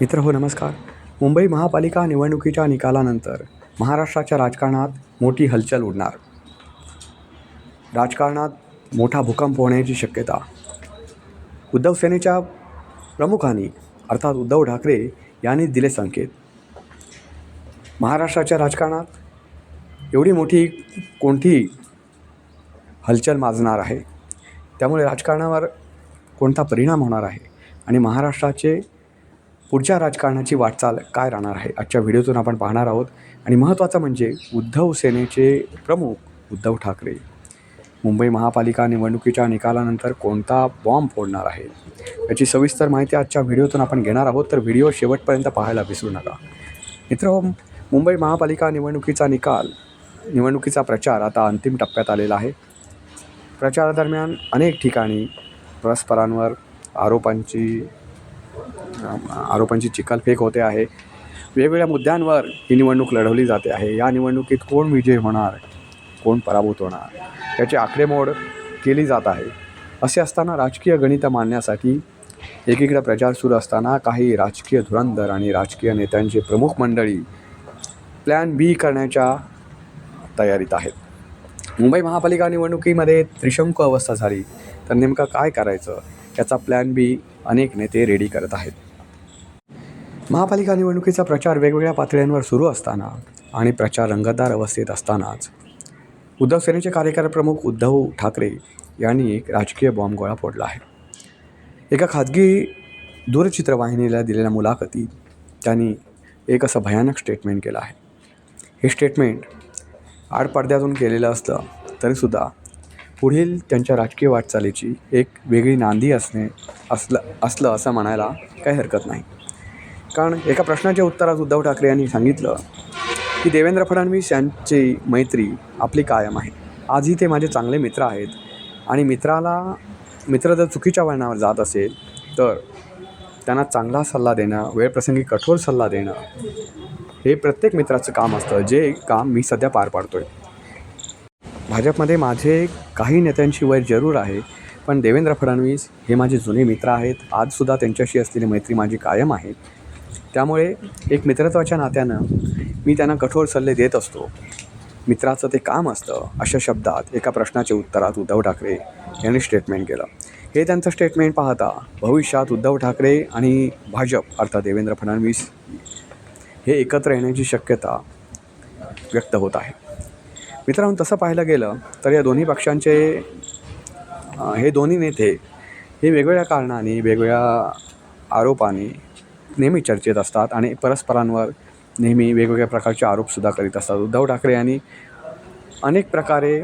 मित्र हो नमस्कार. मुंबई महापालिका निवडणुकीच्या निकालानंतर महाराष्ट्राच्या राजकारणात मोठी हलचल उडणार. राजकारणात मोठा भूकंप होण्याची शक्यता. उद्धव सेनेच्या प्रमुखांनी अर्थात उद्धव ठाकरे यांनी दिले संकेत. महाराष्ट्राच्या राजकारणात एवढी मोठी कोणती हलचल माजणार आहे? त्यामुळे राजकारणावर कोणता परिणाम होणार आहे? आणि महाराष्ट्राचे पुढच्या राजकारणाची वाटचाल काय राहणार आहे? आजच्या व्हिडिओतून आपण पाहणार आहोत. आणि महत्त्वाचं म्हणजे उद्धव सेनेचे प्रमुख उद्धव ठाकरे. मुंबई महापालिका निवडणुकीच्या निकालानंतर कोणता बॉम्ब फोडणार आहे? याची सविस्तर माहिती आजच्या व्हिडिओतून आपण घेणार आहोत. तर व्हिडिओ शेवटपर्यंत पाहायला विसरू नका. मित्र मुंबई महापालिका निवडणुकीचा निकाल निवडणुकीचा प्रचार आता अंतिम टप्प्यात आलेला आहे. प्रचारादरम्यान अनेक ठिकाणी परस्परांवर आरोपांची आरोपांची चिखलफेक होते आहे. वेगवेगळ्या मुद्द्यांवर ही निवडणूक लढवली जाते आहे. या निवडणुकीत कोण विजय होणार? कोण पराभूत होणार? याची आकडेमोड केली जात आहे. असे असताना राजकीय गणितं मांडण्यासाठी एकीकडे प्रचार सुरू असताना काही राजकीय धुरंधर आणि राजकीय नेत्यांचे प्रमुख मंडळी प्लॅन बी करण्याच्या तयारीत आहेत. मुंबई महापालिका निवडणुकीमध्ये त्रिशंकू अवस्था झाली. तर नेमकं काय करायचं? याचा प्लॅन बी अनेक नेते रेडी करत आहेत. महापालिका निवडणुकीचा प्रचार वेगवेगळ्या पातळ्यांवर सुरू असताना आणि प्रचार रंगतदार अवस्थेत असतानाच उद्धव सेनेचे कार्यकारी प्रमुख उद्धव ठाकरे यांनी एक राजकीय बॉम्ब गोळा फोडला आहे. एका खाजगी दूरचित्रवाहिनीला दिलेल्या मुलाखतीत त्यांनी एक असं भयानक स्टेटमेंट केलं आहे. हे स्टेटमेंट आडपडद्यातून केलेलं असलं तरीसुद्धा पुढील त्यांच्या राजकीय वाटचालीची एक वेगळी नांदी असणे असलं असलं असं म्हणायला काही हरकत नाही. कारण एका प्रश्नाच्या उत्तरात उद्धव ठाकरे यांनी सांगितलं की देवेंद्र फडणवीस यांची मैत्री आपली कायम आहे. आजही ते माझे चांगले मित्र आहेत. आणि मित्राला मित्र जर चुकीच्या वळणावर जात असेल तर त्यांना चांगला सल्ला देणं वेळप्रसंगी कठोर सल्ला देणं हे प्रत्येक मित्राचं काम असतं. जे काम मी सध्या पार पाडतो आहे भाजपमध्ये माझे काही नेत्यांची वय जरूर आहे पण देवेंद्र फडणवीस हे माझे जुने मित्र आहेत. आजसुद्धा त्यांच्याशी असलेली मैत्री माझी कायम आहे. त्यामुळे एक मित्रत्वाच्या नात्यानं मी त्यांना कठोर सल्ले देत असतो. मित्राचं ते काम असतं अशा शब्दात एका प्रश्नाच्या उत्तरात उद्धव ठाकरे यांनी स्टेटमेंट केलं. हे त्यांचं स्टेटमेंट पाहता भविष्यात उद्धव ठाकरे आणि भाजप अर्थात देवेंद्र फडणवीस हे एकत्र येण्याची शक्यता व्यक्त होत आहे. मित्रांनो तसं पाहायला गेलं तर या दोन्ही पक्षांचे हे दोन्ही नेते हे वेगवेगळ्या कारणाने वेगवेगळ्या आरोपाने नेहमी चर्चेत असतात आणि परस्परांवर नेहमी वेगवेगळ्या प्रकारचे आरोपसुद्धा करीत असतात. उद्धव ठाकरे यांनी अनेक प्रकारे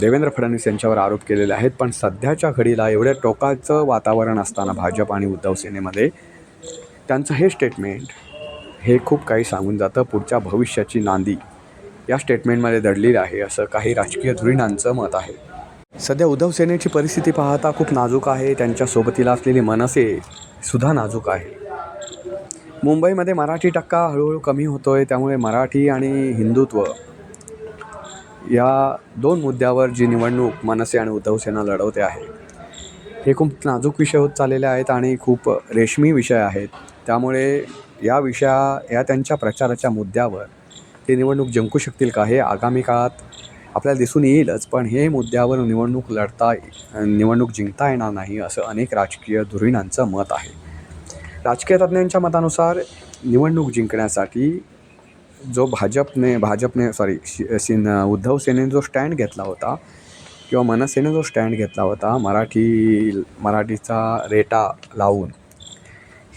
देवेंद्र फडणवीस यांच्यावर आरोप केलेले आहेत पण सध्याच्या घडीला एवढ्या टोकाचं वातावरण असताना भाजप आणि उद्धव सेनेमध्ये त्यांचं हे स्टेटमेंट हे खूप काही सांगून जातं. पुढच्या भविष्याची नांदी या स्टेटमेंटमध्ये दडलेली आहे असं काही राजकीय धुरीणांचं मत आहे. सध्या उद्धव सेनेची परिस्थिती पाहता खूप नाजूक आहे. त्यांच्या सोबतीला असलेली मनसे सुद्धा नाजूक आहे. मुंबईमध्ये मराठी टक्का हळूहळू कमी होतो आहे त्यामुळे मराठी आणि हिंदुत्व या दोन मुद्द्यावर जी निवडणूक मनसे आणि उद्धव सेना लढवते आहे हे खूप नाजूक विषय होत चाललेले आहेत आणि खूप रेशमी विषय आहेत. त्यामुळे या विषया या त्यांच्या प्रचाराच्या मुद्द्यावर ते निवडणूक जिंकू शकतील का हे आगामी काळात आपल्याला दिसून येईलच पण हे मुद्द्यावर निवडणूक लढता निवडणूक जिंकता येणार नाही असं अनेक राजकीय धुरीणांचं मत आहे. राजकीय तज्ज्ञांच्या मतानुसार निवडणूक जिंकण्यासाठी जो भाजपने भाजपने सॉरी शि शिन उद्धव सेनेने जो स्टँड घेतला होता किंवा मनसेने जो स्टँड घेतला होता मराठी मराठीचा रेटा लावून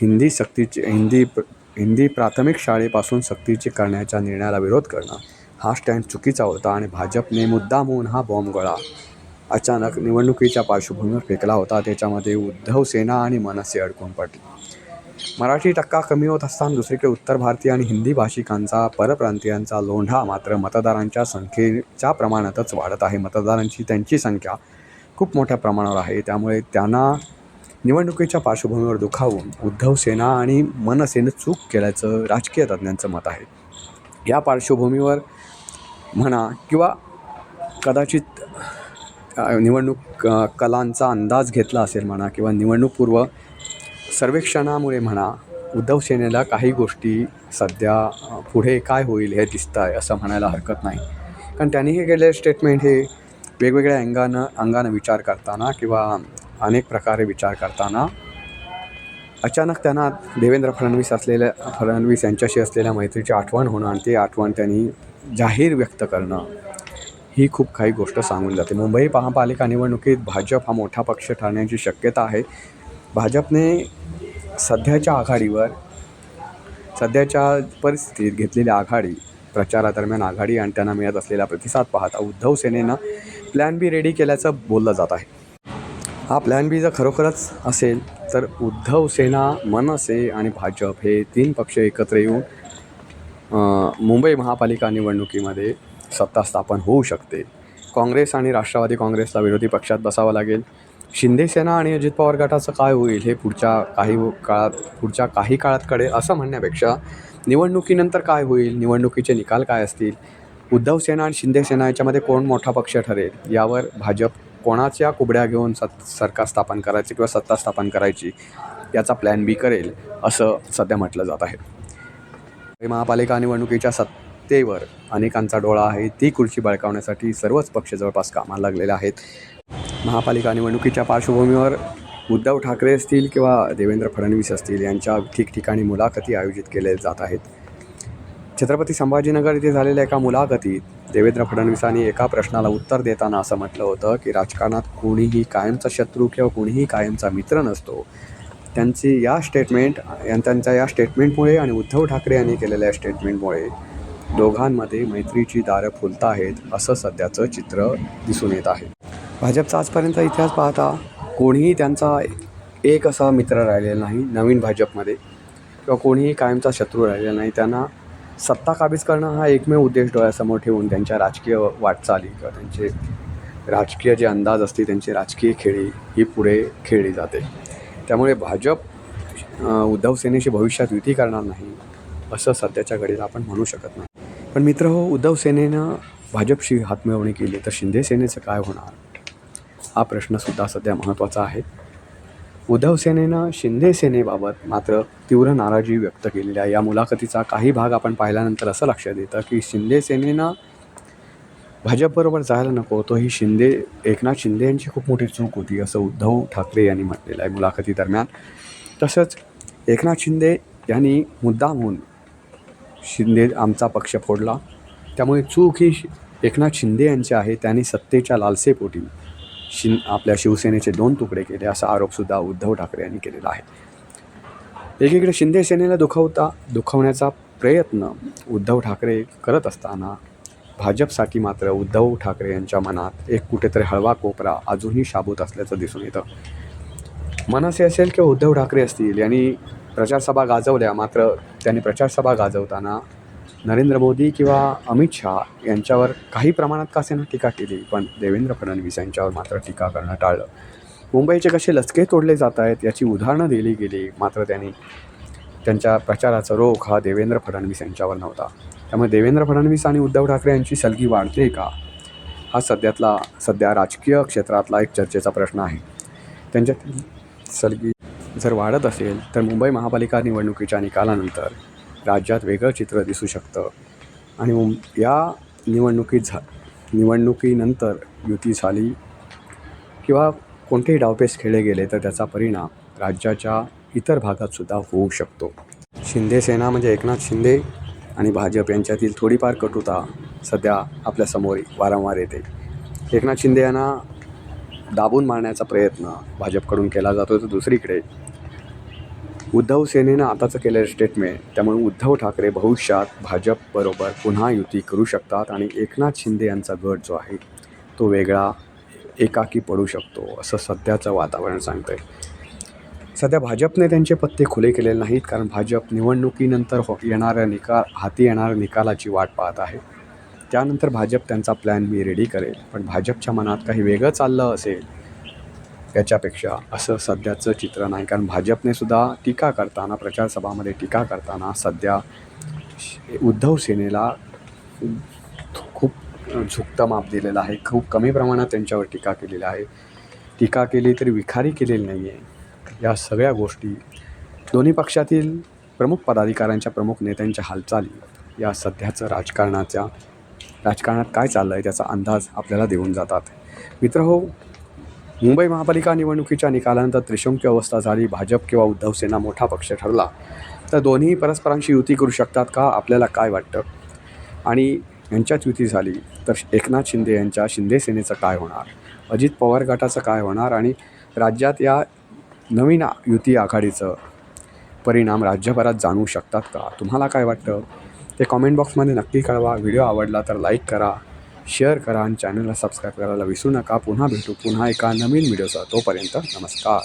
हिंदी सक्तीची हिंदी प्र- हिंदी प्राथमिक शाळेपासून सक्तीची करण्याच्या निर्णयाला विरोध करणं हा स्टँड चुकीचा होता आणि भाजपने मुद्दामून हा बॉम्ब गोळा अचानक निवडणुकीच्या पार्श्वभूमीवर फेकला होता. त्याच्यामध्ये उद्धव सेना आणि मनसे अडकून पडली. मराठी टक्का कमी होत असताना दुसरीकडे उत्तर भारतीय आणि हिंदी भाषिकांचा परप्रांतीयांचा लोंढा मात्र मतदारांच्या संख्येच्या प्रमाणातच वाढत आहे. मतदारांची त्यांची संख्या खूप मोठ्या प्रमाणावर आहे. त्यामुळे त्यांना निवडणुकीच्या पार्श्वभूमीवर दुखावून उद्धव सेना आणि मनसेनं चूक केल्याचं राजकीय तज्ज्ञांचं मत आहे. या पार्श्वभूमीवर म्हणा किंवा कदाचित निवडणूक कलांचा अंदाज घेतला असेल म्हणा किंवा निवडणूकपूर्व सर्वेक्षणामुळे म्हणा उद्धव सेनेला काही गोष्टी सध्या पुढे काय होईल हे दिसतं आहे असं म्हणायला हरकत नाही. कारण त्यांनी हे केलेलं स्टेटमेंट हे वेगवेगळ्या अंगानं अंगानं विचार करताना किंवा अनेक प्रकारे विचार करताना अचानक त्यांना देवेंद्र फडणवीस असलेल्या फडणवीस यांच्याशी असलेल्या मैत्रीची आठवण होणं आणि ती आठवण त्यांनी जाहीर व्यक्त करणं ही खूप काही गोष्ट सांगून जाते. मुंबई महापालिका निवडणुकीत भाजप हा मोठा पक्ष ठरण्याची शक्यता आहे. भाजपने सध्याच्या आघाडीवर सध्याच्या परिस्थितीत घेतलेली आघाडी प्रचारादरम्यान आघाडी आणि त्यांना मिळत असलेला प्रतिसाद पाहता उद्धव सेनेनं प्लॅन बी रेडी केल्याचं बोललं जात आहे. हा प्लॅन बी जर खरोखरच असेल तर उद्धव सेना मनसे आणि भाजप हे तीन पक्ष एकत्र येऊन मुंबई महापालिका निवडणुकीमध्ये सत्ता स्थापन होऊ शकते. काँग्रेस आणि राष्ट्रवादी काँग्रेसला विरोधी पक्षात बसावं लागेल. शिंदेसेना आणि अजित पवार गटाचं काय होईल हे पुढच्या काही काळात पुढच्या काही काळातकडे असं म्हणण्यापेक्षा निवडणुकीनंतर काय होईल निवडणुकीचे निकाल काय असतील उद्धव सेना आणि शिंदे सेना याच्यामध्ये कोण मोठा पक्ष ठरेल यावर भाजप कोणाच्या कुबड्या घेऊन सत सरकार स्थापन करायची किंवा सत्ता स्थापन करायची याचा प्लॅन बी करेल असं सध्या म्हटलं जात आहे. महापालिका निवडणुकीच्या सत्तेवर अनेकांचा डोळा आहे ती खुर्ची बळकावण्यासाठी सर्वच पक्ष जवळपास कामाला लागलेले आहेत. महापालिका निवडणुकीच्या पार्श्वभूमीवर उद्धव ठाकरे असतील किंवा देवेंद्र फडणवीस असतील यांच्या ठिकठिकाणी मुलाखती आयोजित केल्या जात आहेत. छत्रपती संभाजीनगर येथे झालेल्या एका मुलाखतीत देवेंद्र फडणवीसांनी एका प्रश्नाला उत्तर देताना असं म्हटलं होतं की राजकारणात कोणीही कायमचा शत्रू किंवा कोणीही कायमचा मित्र नसतो. त्यांची या स्टेटमेंट त्यांच्या या स्टेटमेंटमुळे आणि उद्धव ठाकरे यांनी केलेल्या स्टेटमेंटमुळे दोघांमध्ये मैत्रीची दारं फुलत आहेत असं सध्याचं चित्र दिसून येत आहे. भाजपचा आजपर्यंत इतिहास पाहता कोणीही त्यांचा एक असा मित्र राहिलेला नाही नवीन भाजपमध्ये. किंवा कोणीही कायमचा शत्रू राहिलेला नाही. त्यांना सत्ता काबीज करणं हा एकमेव उद्देश डोळ्यासमोर ठेवून त्यांच्या राजकीय वाटचाली किंवा त्यांचे राजकीय जे अंदाज असते त्यांची राजकीय खेळी ही पुढे खेळली जाते. त्यामुळे भाजप उद्धव सेनेशी भविष्यात युती करणार नाही असं सध्याच्या घडीला आपण म्हणू शकत नाही. पण मित्र हो उद्धव सेनेनं भाजपशी हातमिळवणी केली तर शिंदे सेनेचं काय होणार? हा प्रश्नसुद्धा सध्या महत्त्वाचा आहे. उद्धव सेनेनं शिंदे सेनेबाबत मात्र तीव्र नाराजी व्यक्त केलेली आहे. या मुलाखतीचा काही भाग आपण पाहिल्यानंतर असं लक्षात येतं की शिंदे सेनेनं भाजपबरोबर जायला नको तो ही शिंदे एकनाथ शिंदे यांची खूप मोठी चूक होती असं उद्धव ठाकरे यांनी म्हटलेलं आहे मुलाखतीदरम्यान तसंच एकनाथ शिंदे यांनी मुद्दामहून शिंदे आमचा पक्ष फोडला. त्यामुळे चूक ही एकनाथ शिंदे यांची आहे त्यांनी सत्तेच्या लालसेपोटी शिन आपल्या शिवसेनेचे दोन तुकडे केले असा आरोपसुद्धा उद्धव ठाकरे यांनी केलेला आहे. एकीकडे शिंदे सेनेला दुखवता दुखवण्याचा प्रयत्न उद्धव ठाकरे करत असताना भाजपसाठी मात्र उद्धव ठाकरे यांच्या मनात एक कुठेतरी हळवा कोपरा अजूनही शाबूत असल्याचं दिसून येतं. मनसे असेल किंवा उद्धव ठाकरे असतील यांनी प्रचारसभा गाजवल्या मात्र त्यांनी प्रचारसभा गाजवताना नरेंद्र मोदी किंवा अमित शहा यांच्यावर काही प्रमाणात का असेना टीका केली पण देवेंद्र फडणवीस यांच्यावर मात्र टीका करणं टाळलं. मुंबईचे कसे लचके तोडले जात आहेत याची उदाहरणं दिली गेली मात्र त्यांनी त्यांच्या प्रचाराचा रोख हा देवेंद्र फडणवीस यांच्यावर नव्हता. त्यामुळे देवेंद्र फडणवीस आणि उद्धव ठाकरे यांची सलगी वाढते का? हा सध्यातला सध्या राजकीय क्षेत्रातला एक चर्चेचा प्रश्न आहे. त्यांच्यातील सलगी जर वाढत असेल तर मुंबई महापालिका निवडणुकीच्या निकालानंतर राज्यात वेगळं चित्र दिसू शकतं. आणि मुं या निवडणुकीत झा निवडणुकीनंतर युती झाली किंवा कोणतेही डावपेच खेळले गेले तर त्याचा परिणाम राज्याच्या इतर भागातसुद्धा होऊ शकतो. शिंदे सेना म्हणजे एकनाथ शिंदे आणि भाजप यांच्यातील थोडीफार कटुता सध्या आपल्यासमोर वारंवार येते. एकनाथ शिंदे यांना दाबून मारण्याचा प्रयत्न भाजपकडून केला जातो तर दुसरीकडे उद्धव सेनेनं आताचं केलेलं स्टेटमेंट त्यामुळे उद्धव ठाकरे भविष्यात भाजपबरोबर पुन्हा युती करू शकतात आणि एकनाथ शिंदे यांचा गट जो आहे तो वेगळा एकाकी पडू शकतो असं सध्याचं वातावरण सांगतं आहे सध्या भाजपने त्यांचे पत्ते खुले केलेले नाहीत कारण भाजप निवडणुकीनंतर हो येणाऱ्या निकाल हाती येणाऱ्या निकालाची वाट पाहत आहे. त्यानंतर भाजप त्यांचा प्लॅन मी रेडी करेल पण भाजपच्या मनात काही वेगळं चाललं असेल याच्यापेक्षा. असं सध्याचं चित्र नाही. कारण भाजपने सुद्धा टीका करताना प्रचारसभामध्ये टीका करताना सध्या उद्धव सेनेला खूप झुकतं माप दिलेलं आहे. खूप कमी प्रमाणात त्यांच्यावर टीका केलेली आहे. टीका केली तरी विखारी केलेली नाही आहे या सगळ्या गोष्टी दोन्ही पक्षातील प्रमुख पदाधिकाऱ्यांच्या प्रमुख नेत्यांच्या हालचाली या सध्याचं राजकारणाच्या राजकारणात काय चाललं आहे त्याचा अंदाज आपल्याला देऊन जातात. मित्र हो मुंबई महापालिका निवडणुकीच्या निकालानंतर त्रिशंकी अवस्था झाली. भाजप किंवा उद्धव सेना मोठा पक्ष ठरला. तर दोन्ही परस्परांशी युती करू शकतात का? आपल्याला काय वाटतं? आणि यांच्यात युती झाली तर एकनाथ शिंदे यांच्या शिंदे सेनेचं काय होणार? अजित पवार गटाचं काय होणार? आणि राज्यात या नवीन युती आघाडीचं परिणाम राज्यभरात जाणू शकतात का? तुम्हाला काय वाटतं? ते कॉमेंट बॉक्समध्ये नक्की कळवा. व्हिडिओ आवडला तर लाईक करा. शेअर करा आणि चॅनलला सबस्क्राईब करायला विसरू नका. पुन्हा भेटू पुन्हा एका नवीन व्हिडिओचा तोपर्यंत नमस्कार.